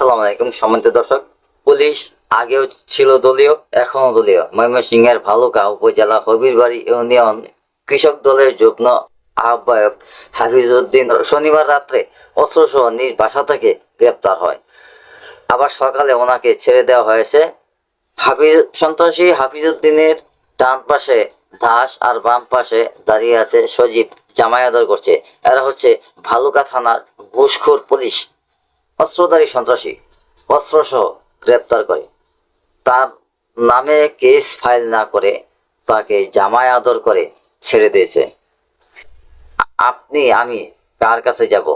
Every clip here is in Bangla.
আসসালামু আলাইকুম সম্মানিত দর্শক। পুলিশ আগেও ছিল দলীয় এখনও দলীয়। ময়মনসিংহের ভালুকা উপজেলা হবিরবাড়ি ইউনিয়ন কৃষক দলের যুগ্ম আহ্বায়ক হাফিজউদ্দিন শনিবার রাত্রে অস্ত্রসহ নিজ বাসা থেকে গ্রেপ্তার হয়। আবার সকালে ওনাকে ছেড়ে দেওয়া হয়েছে। হাফিজ, সন্ত্রাসী হাফিজউদ্দিনের ডান পাশে দাস আর বাম পাশে দাঁড়িয়ে আছে সজীব জামাই আদর করছে। এরা হচ্ছে ভালুকা থানার ঘুষখোর পুলিশ। অস্ত্রধারী সন্ত্রাসী অস্ত্রসহ গ্রেপ্তার করে। তার নামে কেস ফাইল না করে তাকে জামাই আদর করে ছেড়ে দিয়েছে। আপনি, আমি কার কাছে যাব?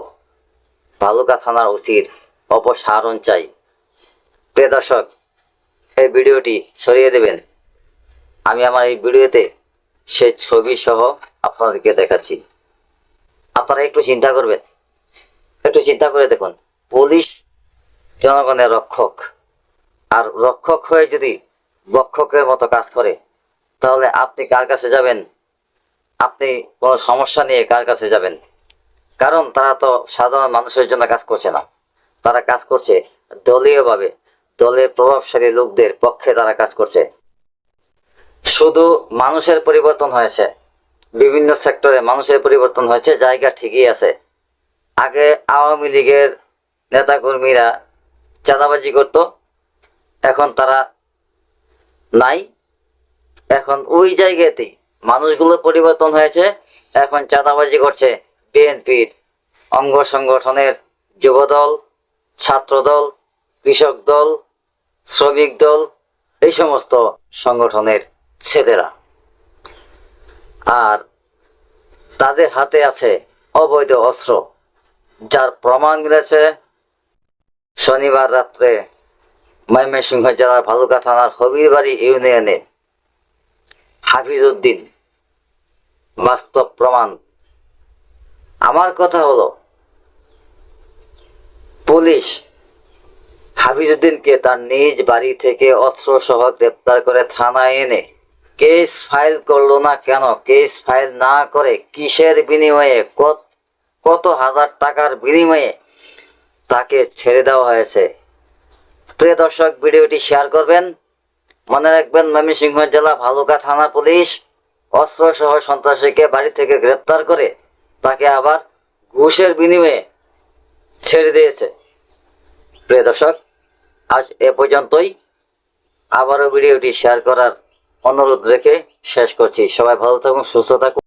ভালুকা থানার ওসির অপসারণ চাই। প্রিয় দর্শক, এই ভিডিওটি সরিয়ে দেবেন। আমি আমার এই ভিডিওতে সেই ছবি সহ আপনাদেরকে দেখাচ্ছি। আপনারা একটু চিন্তা করবেন। একটু চিন্তা করে দেখুন। পুলিশ জনগণের রক্ষক। আর রক্ষক হয়ে যদি বক্ষকের মতো কাজ করে, তাহলে আপনি কার কাছে যাবেন? আপনি কোনো সমস্যা নিয়ে কার কাছে যাবেন? কারণ তারা তো সাধারণ মানুষের জন্য কাজ করছে না। তারা কাজ করছে দলীয়ভাবে। দলের প্রভাবশালী লোকদের পক্ষে তারা কাজ করছে। শুধু মানুষের পরিবর্তন হয়েছে। বিভিন্ন সেক্টরে মানুষের পরিবর্তন হয়েছে, জায়গা ঠিকই আছে। আগে আওয়ামী লীগের নেতাকর্মীরা চাঁদাবাজি করত, এখন তারা নাই। এখন ওই জায়গাতেই মানুষগুলো পরিবর্তন হয়েছে, এখন চাঁদাবাজি করছে বিএনপির অঙ্গ সংগঠনের যুবদল, ছাত্রদল, কৃষক দল, শ্রমিক দল, এই সমস্ত সংগঠনের ছেলেরা। আর তাদের হাতে আছে অবৈধ অস্ত্র, যার প্রমাণ মিলেছে শনিবার রাত্রে ময়মনসিংহ জেলার ভালুকা থানার হবিরবাড়ি ইউনিয়নে হাফিজউদ্দিন বাস্তব প্রমাণ। আমার কথা হলো, পুলিশ হাফিজউদ্দিনকে তার নিজ বাড়ি থেকে অস্ত্র সহ গ্রেপ্তার করে থানায় এনে কেস ফাইল করল না কেন? কেস ফাইল না করে কিসের বিনিময়ে? কত হাজার টাকার বিনিময়ে তাকে ছেড়ে দেওয়া হয়েছে। প্রিয় দর্শক, ভিডিওটি শেয়ার করবেন। মনে রাখবেন, ময়মনসিংহ জেলা ভালুকা থানা পুলিশ অস্ত্র সহ সন্ত্রাসীকে বাড়ি থেকে গ্রেপ্তার করে তাকে আবার ঘুষের বিনিময়ে ছেড়ে দিয়েছে। প্রিয় দর্শক, আজ এ পর্যন্তই। আবারও ভিডিওটি শেয়ার করার অনুরোধ রেখে শেষ করছি। সবাই ভালো থাকুন, সুস্থ থাকুন।